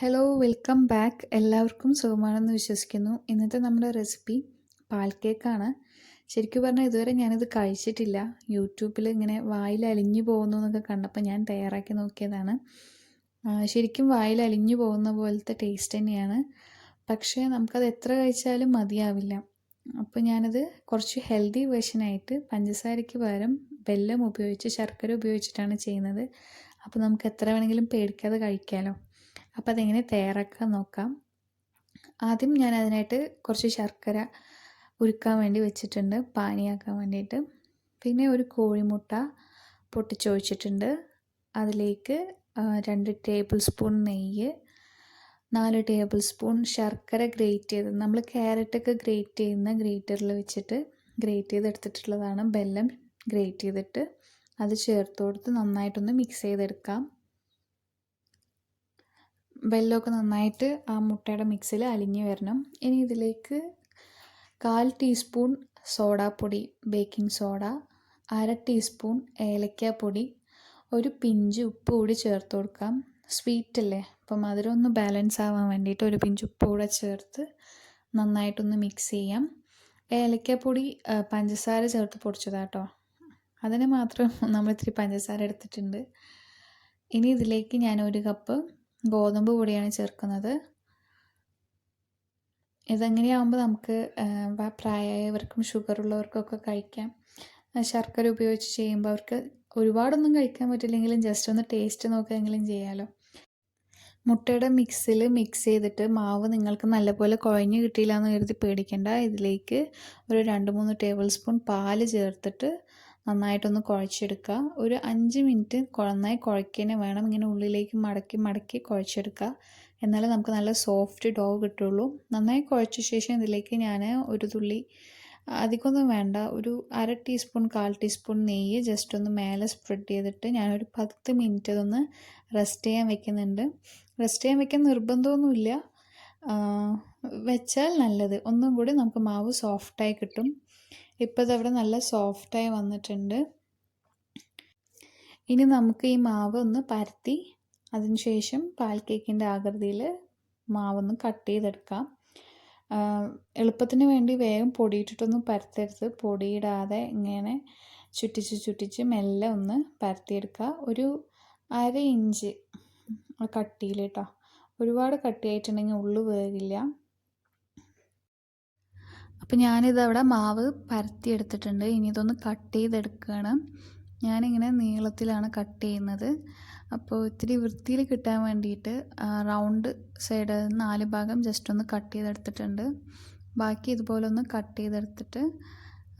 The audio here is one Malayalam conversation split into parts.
ഹലോ വെൽക്കം ബാക്ക് എല്ലാവർക്കും സുഖമാണെന്ന് വിശ്വസിക്കുന്നു. ഇന്നത്തെ നമ്മുടെ റെസിപ്പി പാൽ കേക്കാണ് ശരിക്കും പറഞ്ഞാൽ ഇതുവരെ ഞാനിത് കഴിച്ചിട്ടില്ല. യൂട്യൂബിൽ ഇങ്ങനെ വായിൽ അലിഞ്ഞു പോകുന്നു എന്നൊക്കെ കണ്ടപ്പോൾ ഞാൻ തയ്യാറാക്കി നോക്കിയതാണ്. ശരിക്കും വായിൽ അലിഞ്ഞു പോകുന്ന പോലത്തെ ടേസ്റ്റ് തന്നെയാണ്. പക്ഷേ നമുക്കത് എത്ര കഴിച്ചാലും മതിയാവില്ല. അപ്പോൾ ഞാനത് കുറച്ച് ഹെൽത്തി വേർഷനായിട്ട് പഞ്ചസാരയ്ക്ക് പകരം വെല്ലം ഉപയോഗിച്ച് ശർക്കര ഉപയോഗിച്ചിട്ടാണ് ചെയ്യുന്നത്. അപ്പോൾ നമുക്ക് എത്ര വേണമെങ്കിലും പേടിക്കാതെ കഴിക്കാമല്ലോ അപ്പോൾ അതെങ്ങനെ തയ്യാറാക്കാൻ നോക്കാം. ആദ്യം ഞാൻ അതിനായിട്ട് കുറച്ച് ശർക്കര ഉരുക്കാൻ വേണ്ടി വെച്ചിട്ടുണ്ട് പാനിയാക്കാൻ വേണ്ടിയിട്ട്. പിന്നെ ഒരു കോഴിമുട്ട പൊട്ടിച്ചൊഴിച്ചിട്ടുണ്ട്. അതിലേക്ക് രണ്ട് ടേബിൾ സ്പൂൺ നെയ്യ് നാല് ടേബിൾ സ്പൂൺ ശർക്കര ഗ്രേറ്റ് ചെയ്ത് നമ്മൾ ക്യാരറ്റൊക്കെ ഗ്രേറ്റ് ചെയ്യുന്ന ഗ്രേറ്ററിൽ വെച്ചിട്ട് ഗ്രേറ്റ് ചെയ്തെടുത്തിട്ടുള്ളതാണ് ബെല്ലം ഗ്രേറ്റ് ചെയ്തിട്ട് അത് ചേർത്ത് കൊടുത്ത് നന്നായിട്ടൊന്ന് മിക്സ് ചെയ്തെടുക്കാം. വെല്ലമൊക്കെ നന്നായിട്ട് ആ മുട്ടയുടെ മിക്സിൽ അലിഞ്ഞു വരണം. ഇനി ഇതിലേക്ക് കാൽ ടീസ്പൂൺ സോഡാപ്പൊടി ബേക്കിംഗ് സോഡ അര ടീസ്പൂൺ ഏലക്കാപ്പൊടി ഒരു പിഞ്ച് ഉപ്പ് കൂടി ചേർത്ത് കൊടുക്കാം. സ്വീറ്റ് അല്ലേ? അപ്പം മധുരം ഒന്ന് ബാലൻസ് ആവാൻ വേണ്ടിയിട്ട് ഒരു പിഞ്ച് ഉപ്പ് കൂടെ ചേർത്ത് നന്നായിട്ടൊന്ന് മിക്സ് ചെയ്യാം. ഏലക്കാപ്പൊടി പഞ്ചസാര ചേർത്ത് പൊടിച്ചതാട്ടോ അതിന് മാത്രം നമ്മൾ ഇത്തിരി പഞ്ചസാര എടുത്തിട്ടുണ്ട്. ഇനി ഇതിലേക്ക് ഞാൻ ഒരു കപ്പ് ഗോതമ്പ് പൊടിയാണ് ചേർക്കുന്നത്. ഇതെങ്ങനെയാകുമ്പോൾ നമുക്ക് പ്രായമായവർക്കും ഷുഗർ ഉള്ളവർക്കൊക്കെ കഴിക്കാം ശർക്കര ഉപയോഗിച്ച് ചെയ്യുമ്പോൾ അവർക്ക് ഒരുപാടൊന്നും കഴിക്കാൻ പറ്റില്ലെങ്കിലും ജസ്റ്റ് ഒന്ന് ടേസ്റ്റ് നോക്കുകയെങ്കിലും ചെയ്യാമല്ലോ മുട്ടയുടെ മിക്സിൽ മിക്സ് ചെയ്തിട്ട് മാവ് നിങ്ങൾക്ക് നല്ലപോലെ കുഴഞ്ഞ് കിട്ടിയില്ല എന്ന് കരുതി പേടിക്കേണ്ട. ഇതിലേക്ക് ഒരു രണ്ട് മൂന്ന് ടേബിൾ സ്പൂൺ പാൽ ചേർത്തിട്ട് നന്നായിട്ടൊന്ന് കുഴച്ചെടുക്കുക. ഒരു അഞ്ച് മിനിറ്റ് നന്നായി കുഴക്കന്നെ വേണം. ഇങ്ങനെ ഉള്ളിലേക്ക് മടക്കി മടക്കി കുഴച്ചെടുക്കുക. എന്നാലേ നമുക്ക് നല്ല സോഫ്റ്റ് ഡോ കിട്ടുള്ളൂ. നന്നായി കുഴച്ച ശേഷം ഇതിലേക്ക് ഞാൻ ഒരു തുള്ളി അധികമൊന്നും വേണ്ട ഒരു അര ടീസ്പൂൺ കാൽ ടീസ്പൂൺ നെയ്യ് ജസ്റ്റ് ഒന്ന് മേലെ സ്പ്രെഡ് ചെയ്തിട്ട് ഞാനൊരു പത്ത് മിനിറ്റ് അതൊന്ന് റെസ്റ്റ് ചെയ്യാൻ വെക്കുന്നുണ്ട്. റെസ്റ്റ് ചെയ്യാൻ വെക്കാൻ നിർബന്ധമൊന്നുമില്ല. വെച്ചാൽ നല്ലത്. ഒന്നും കൂടി നമുക്ക് മാവ് സോഫ്റ്റായി കിട്ടും. ഇപ്പോൾ ഇതവിടെ നല്ല സോഫ്റ്റായി വന്നിട്ടുണ്ട്. ഇനി നമുക്ക് ഈ മാവ് ഒന്ന് പരത്തി അതിനുശേഷം പാൽ കേക്കിന്റെ ആകൃതിയിൽ മാവൊന്ന് കട്ട് ചെയ്തെടുക്കാം. എളുപ്പത്തിന് വേണ്ടി വേഗം പൊടിയിട്ടിട്ടൊന്നും പരത്തരുത്. പൊടിയിടാതെ ഇങ്ങനെ ചുറ്റിച്ച് ചുറ്റിച്ച് മെല്ലെ ഒന്ന് പരത്തിയെടുക്കുക. ഒരു അര ഇഞ്ച് കട്ടിയിൽ കേട്ടോ ഒരുപാട് കട്ടിയായിട്ടുണ്ടെങ്കിൽ ഉള്ളു വേകില്ല അപ്പം ഞാനിതവിടെ മാവ് പരത്തി എടുത്തിട്ടുണ്ട്. ഇനി ഇതൊന്ന് കട്ട് ചെയ്തെടുക്കുകയാണ്. ഞാനിങ്ങനെ നീളത്തിലാണ് കട്ട് ചെയ്യുന്നത്. അപ്പോൾ ഇത്തിരി വൃത്തിയിൽ കിട്ടാൻ വേണ്ടിയിട്ട് റൗണ്ട് സൈഡ് നാല് ഭാഗം ജസ്റ്റ് ഒന്ന് കട്ട് ചെയ്തെടുത്തിട്ടുണ്ട്. ബാക്കി ഇതുപോലെ ഒന്ന് കട്ട് ചെയ്തെടുത്തിട്ട്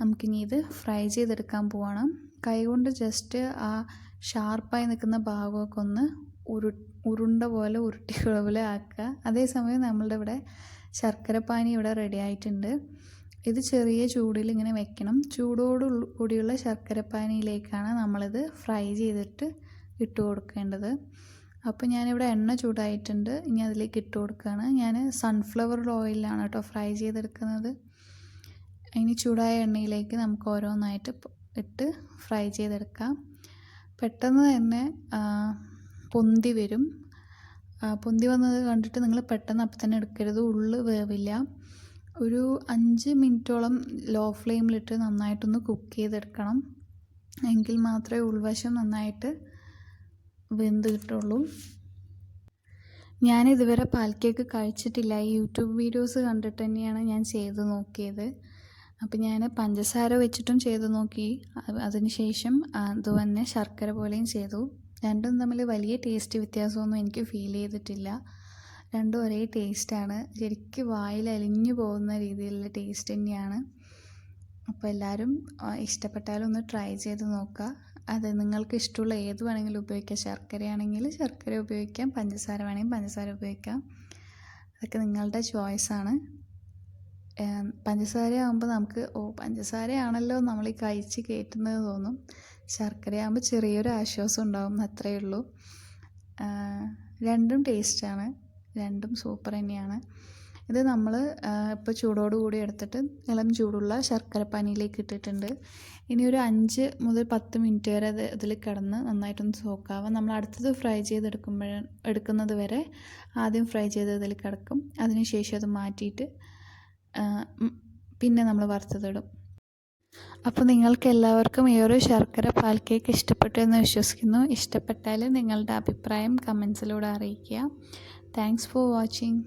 നമുക്കിനി ഇത് ഫ്രൈ ചെയ്തെടുക്കാൻ പോവാണ്. കൈകൊണ്ട് ജസ്റ്റ് ആ ഷാർപ്പായി നിൽക്കുന്ന ഭാഗമൊക്കെ ഒന്ന് ഉരു ഉരുണ്ട പോലെ ഉരുട്ടി പോലെ ആക്കുക. അതേസമയം നമ്മളുടെ ഇവിടെ ശർക്കരപ്പാനി ഇവിടെ റെഡി ആയിട്ടുണ്ട്. ഇത് ചെറിയ ചൂടിൽ ഇങ്ങനെ വെക്കണം. ചൂടോട് കൂടിയുള്ള ശർക്കരപ്പാനിയിലേക്കാണ് നമ്മളിത് ഫ്രൈ ചെയ്തിട്ട് ഇട്ട് കൊടുക്കേണ്ടത്. അപ്പോൾ ഞാനിവിടെ എണ്ണ ചൂടായിട്ടുണ്ട്. ഇനി അതിലേക്ക് ഇട്ട് കൊടുക്കുകയാണ്. ഞാൻ സൺഫ്ലവർ ഓയിലാണ് കേട്ടോ ഫ്രൈ ചെയ്തെടുക്കുന്നത്. ഇനി ചൂടായ എണ്ണയിലേക്ക് നമുക്ക് ഓരോന്നായിട്ട് ഇട്ട് ഫ്രൈ ചെയ്തെടുക്കാം. പെട്ടെന്ന് തന്നെ പൊന്തി വരും. പൊന്തി വന്നത് കണ്ടിട്ട് നിങ്ങൾ പെട്ടെന്ന് അപ്പം തന്നെ എടുക്കരുത്. ഉള്ളു വേവില്ല. ഒരു അഞ്ച് മിനിറ്റോളം ലോ ഫ്ലെയിമിലിട്ട് നന്നായിട്ടൊന്ന് കുക്ക് ചെയ്തെടുക്കണം. എങ്കിൽ മാത്രമേ ഉൾവശം നന്നായിട്ട് വെന്ത് കിട്ടുള്ളൂ. ഞാൻ ഇതുവരെ പാൽ കേക്ക് കഴിച്ചിട്ടില്ല. ഈ യൂട്യൂബ് വീഡിയോസ് കണ്ടിട്ട് തന്നെയാണ് ഞാൻ ചെയ്ത് നോക്കിയത്. അപ്പം ഞാൻ പഞ്ചസാര വെച്ചിട്ടും ചെയ്ത് നോക്കി. അതിനുശേഷം അതുതന്നെ ശർക്കര പോലെയും ചെയ്തു. രണ്ടും തമ്മിൽ വലിയ ടേസ്റ്റ് വ്യത്യാസമൊന്നും എനിക്ക് ഫീൽ ചെയ്തിട്ടില്ല. രണ്ടും ഒരേ ടേസ്റ്റാണ് ശരിക്കും വായിൽ അലിഞ്ഞു പോകുന്ന രീതിയിലുള്ള ടേസ്റ്റ് തന്നെയാണ്. അപ്പോൾ എല്ലാവരും ഇഷ്ടപ്പെട്ടാലും ഒന്ന് ട്രൈ ചെയ്ത് നോക്കുക. അത് നിങ്ങൾക്ക് ഇഷ്ടമുള്ള ഏത് വേണമെങ്കിലും ഉപയോഗിക്കാം. ശർക്കരയാണെങ്കിൽ ശർക്കര ഉപയോഗിക്കാം. പഞ്ചസാര വേണമെങ്കിൽ പഞ്ചസാര ഉപയോഗിക്കാം. അതൊക്കെ നിങ്ങളുടെ ചോയ്സാണ് പഞ്ചസാര ആകുമ്പോൾ നമുക്ക് ഓ പഞ്ചസാരയാണല്ലോ നമ്മൾ ഈ കഴിച്ച് കയറ്റുന്നത് തോന്നും. ശർക്കരയാകുമ്പോൾ ചെറിയൊരു ആശ്വാസം ഉണ്ടാവും അത്രയേ ഉള്ളൂ. രണ്ടും ടേസ്റ്റാണ് രണ്ടും സൂപ്പർ തന്നെയാണ്. ഇത് നമ്മൾ ഇപ്പോൾ ചൂടോടുകൂടി എടുത്തിട്ട് ഇളം ചൂടുള്ള ശർക്കര പാനിയിലേക്ക് ഇട്ടിട്ടുണ്ട്. ഇനി ഒരു അഞ്ച് മുതൽ പത്ത് മിനിറ്റ് വരെ അത് ഇതിൽ കിടന്ന് നന്നായിട്ടൊന്ന് സോക്കാവാം. നമ്മൾ അടുത്തത് ഫ്രൈ ചെയ്തെടുക്കുമ്പോൾ എടുക്കുന്നത് വരെ ആദ്യം ഫ്രൈ ചെയ്ത് ഇതിൽ കിടക്കും. അതിനുശേഷം അത് മാറ്റിയിട്ട് പിന്നെ നമ്മൾ വറുത്തതിടും. അപ്പോൾ നിങ്ങൾക്ക് എല്ലാവർക്കും ഈ ഒരു ശർക്കര പാൽ കേക്ക് ഇഷ്ടപ്പെട്ടു എന്ന് വിശ്വസിക്കുന്നു. ഇഷ്ടപ്പെട്ടാൽ നിങ്ങളുടെ അഭിപ്രായം കമൻസിലൂടെ അറിയിക്കുക. Thanks for watching